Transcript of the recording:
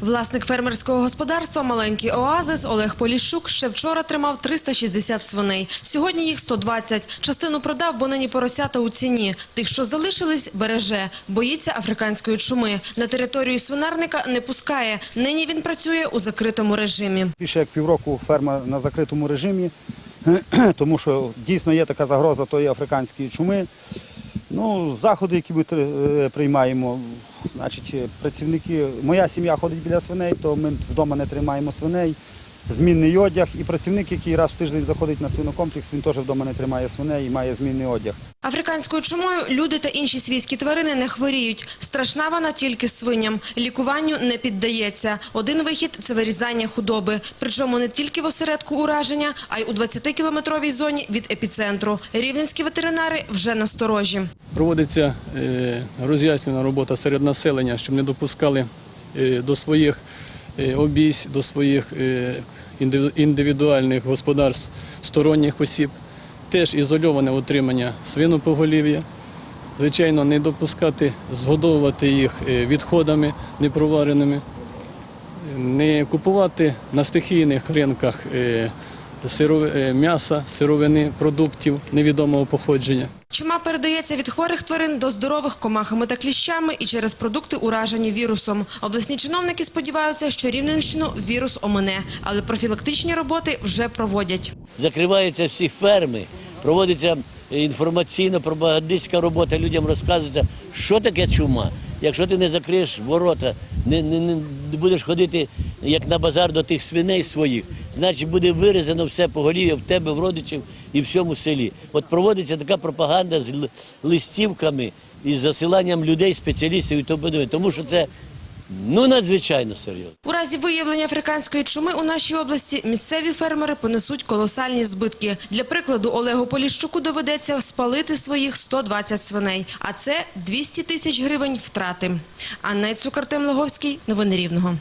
Власник фермерського господарства «Маленький оазис» Олег Поліщук ще вчора тримав 360 свиней. Сьогодні їх 120. Частину продав, бо нині поросята у ціні. Тих, що залишились, береже. Боїться африканської чуми. На територію свинарника не пускає. Нині він працює у закритому режимі. Більше як півроку ферма на закритому режимі, тому що дійсно є така загроза тої африканської чуми. Ну, заходи, які ми е, приймаємо, значить, працівники, моя сім'я ходить біля свиней, то ми вдома не тримаємо свиней. Змінний одяг і працівник, який раз в тиждень заходить на свинокомплекс, він теж вдома не тримає свиней і має змінний одяг. Африканською чумою люди та інші свійські тварини не хворіють. Страшна вона тільки свиням. Лікуванню не піддається. Один вихід – це вирізання худоби. Причому не тільки в осередку ураження, а й у 20-кілометровій зоні від епіцентру. Рівненські ветеринари вже насторожі. Проводиться е, роз'яснювана робота серед населення, щоб не допускали е, до своїх е, обійсть, до своїх індивідуальних господарств сторонніх осіб. Теж ізольоване утримання свинопоголів'я. Звичайно, не допускати згодовувати їх е, відходами непровареними, не купувати на стихійних ринках е, е, м'яса, сировини, продуктів невідомого походження. Чума передається від хворих тварин до здорових комахами та кліщами і через продукти, уражені вірусом. Обласні чиновники сподіваються, що Рівненщину вірус омине, але профілактичні роботи вже проводять. закриваються всі ферми, проводиться інформаційно-пропагандистська робота, людям розказується, що таке чума. Якщо ти не закриєш ворота, не, не, не будеш ходити як на базар до тих свиней своїх, значить буде вирізано все поголів'я в тебе, в родичів і всьому селі. От проводиться така пропаганда з листівками і засиланням людей, спеціалістів і тому тому що це ну надзвичайно серйозно. У разі виявлення африканської чуми у нашій області місцеві фермери понесуть колосальні збитки. Для прикладу, Олегу Поліщуку доведеться спалити своїх 120 свиней, а це 200 тисяч гривень втрати. Анна Цукар, Артем Логовський, Новини Рівного.